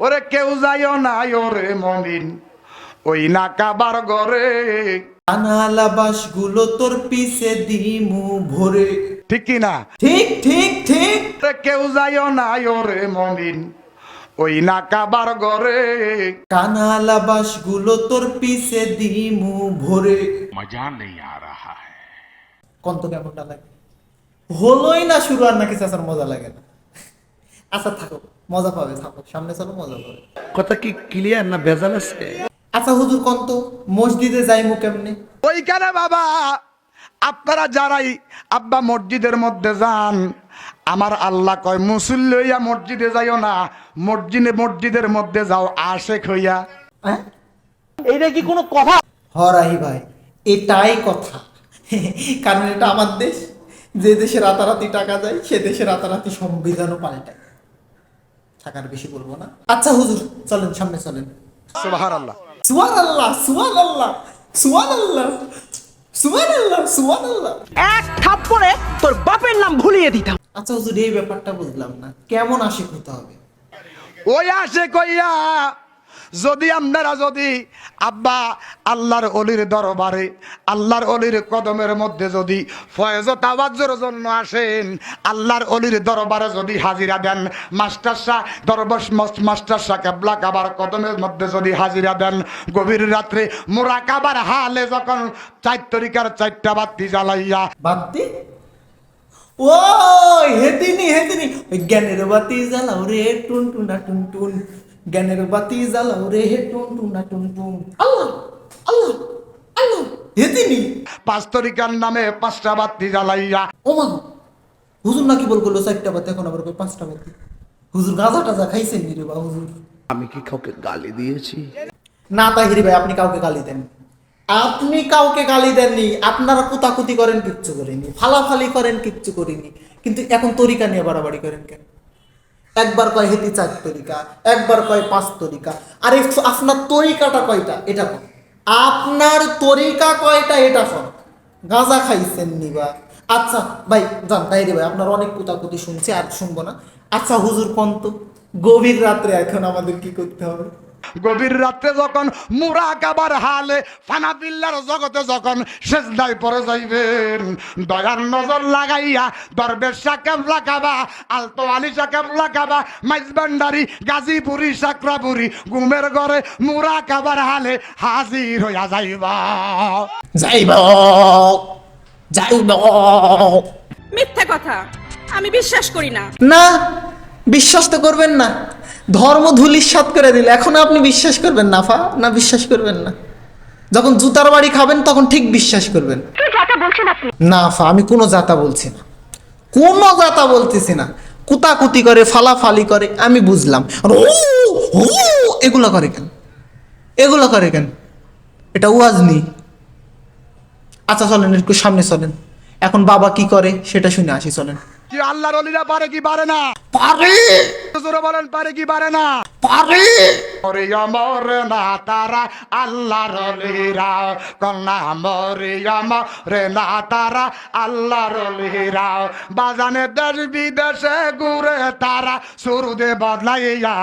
ওরে কেউ যাইও না ওরে মমিন ওই নাকাবার ঘরে। আনালা বাসগুলো তোর পিছে দিমু ভরে। ঠিক কি না? ঠিক ঠিক ঠিক। ওরে কেউ যাইও না ওরে মমিন ওই নাকাবার ঘরে। কানালা বাসগুলো তোর পিছে দিমু ভরে। মজা নেই আ রাহা হ্যাঁ কন্ত কেমনটা লাগে? হলোই না শুরু আর নাকি চাচার মজা লাগে না। আচ্ছা থাকো মজা পাবে থাকো সামনে চলো মজা পাবে। কথা কি ক্লিয়ার না ভেজাল আছে? আচ্ছা হুজুর কন্ত মসজিদে যাইমু কেমনে? ওইখানে বাবা আপনারা যারাই আব্বা মসজিদের মধ্যে যান আমার আল্লাহ কয় মুসুল লইয়া মসজিদে যাইও না মসজিদে মসজিদের মধ্যে যাও আশেক হইয়া। হ্যাঁ? এইটা কি কোনো কথা? হরাহি ভাই এটাই কথা। কারণ এটা আমার দেশ। যে দেশে রাতারাতি টাকা যায় সে দেশে রাতারাতি সংবিধানও পাল্টায়। থাকার বেশি বলব না। আচ্ছা হুজুর চলেন সামনে চলেন। সুবাহার আল্লাহ সুয়ান আল্লাহ সুয়ান আল্লাহ সুয়ান আল্লাহ এক থাপ্পড়ে তোর বাপের নাম ভুলিয়ে দিতাম। আচ্ছা হুজুর এই ব্যাপারটা বুঝলাম না। কেমন আশিক হতে হবে? ওই আসে কইয়া যদি আপনারা যদি, আব্বা, আল্লাহর অলির দরবারে, আল্লাহর অলির কদমের মধ্যে যদি ফয়েজ তাওয়াজ্জোর জন্য আসেন, আল্লাহর অলির দরবারে যদি হাজিরা দেন, মাস্টার শাহ দরবার মাস্টার শাহ কেবলা কাবার কদমের মধ্যে যদি হাজিরা দেন, গভীর রাত্রে মোরা কাবার হালে যখন চার তরিকার চারটা বাতি জ্বালাইয়া দি ও হেতিনি হেতিনি জ্ঞানের বাতি জ্বালাও রে টুন টুনা টুন টুন জ্ঞানের বাতি জ্বালাও রে হে টুন টুনা টুন টুন আল্লাহ আল্লাহ। আল্লাহ পাঁচ তরিকার নামে পাঁচটা বাতি জ্বালাইয়া। ও মা হুজুর নাকি বল করল চারটা বাতি এখন আবার পাঁচটা বাতি? হুজুর গাঁজা টাজা খাইছেন নি রে বা হুজুর? আমি কি কাউকে গালি দিয়েছি? না তাহিরি ভাই আপনি কাউকে গালি দেন। আপনি কাউকে গালি দেননি আপনারা কুতাকুতি করেন কিচ্ছু করেনি। ফালাফালি করেন কিচ্ছু করিনি। কিন্তু এখন তরিকা নিয়ে বাড়াবাড়ি করেন কেন? একবার কয় হেতি চার তরিকা, একবার কয় পাঁচ তরিকা। আর আপনার তরিকাটা কয়টা? এটা কম আপনার তরিকা কয়টা? এটা কম গাঁজা খাইছেন নিবা আচ্ছা ভাই, যান তাইরে ভাই, আপনার অনেক কুতাকুতি শুনছি, আর শুনব না। আচ্ছা হুজুর কন্ত গভীর রাত্রে এখন আমাদের কি করতে হবে? গভীর রাত্রে যখন মুরা কাবার হালে ফানা বিল্লার জগতে যখন শেষদায় পরে যাইবেন দয়ার নজর লাগাইয়া দরবেশ সাকেব লাগাবা আলতো আলী সাকেব লাগাবা মাইজবান্ডারি গাজীপুরি সাকরাপুরি গুমের ঘরে মুরা কাবার হালে হাজির হইয়া যাইবা। যাইব যাইব। মিথ্যা কথা আমি বিশ্বাস করি না। না বিশ্বাস তো করবেন না। ধর্ম ধুলিস্বাদ করে দিলে। এখন আপনি বিশ্বাস করবেন না ফা না বিশ্বাস করবেন না। যখন জুতার বাড়ি খাবেন তখন ঠিক বিশ্বাস করবেন। না ফা আমি কোনো জাতা বলছি না। কোনো জাতা বলতেছি না। কুতাকুতি করে ফালাফালি করে আমি বুঝলাম। এগুলো করে কেন? এগুলো করে কেন? এটা ওয়াজ নেই। আচ্ছা চলেন একটু সামনে চলেন। এখন বাবা কি করে সেটা শুনে আসি চলেন। কি আল্লাহর অলিরা পারে কি পারে না? পারে। জোরে বলেন পারে কি পারে না? পারে। মরে মরে না তারা আল্লাহর অলিরা। কন্যা মরে মরে না তারা আল্লাহর অলিরা। বাজানে দেশ বিদেশে ঘুরে তারা সুরুদে বদলাইয়া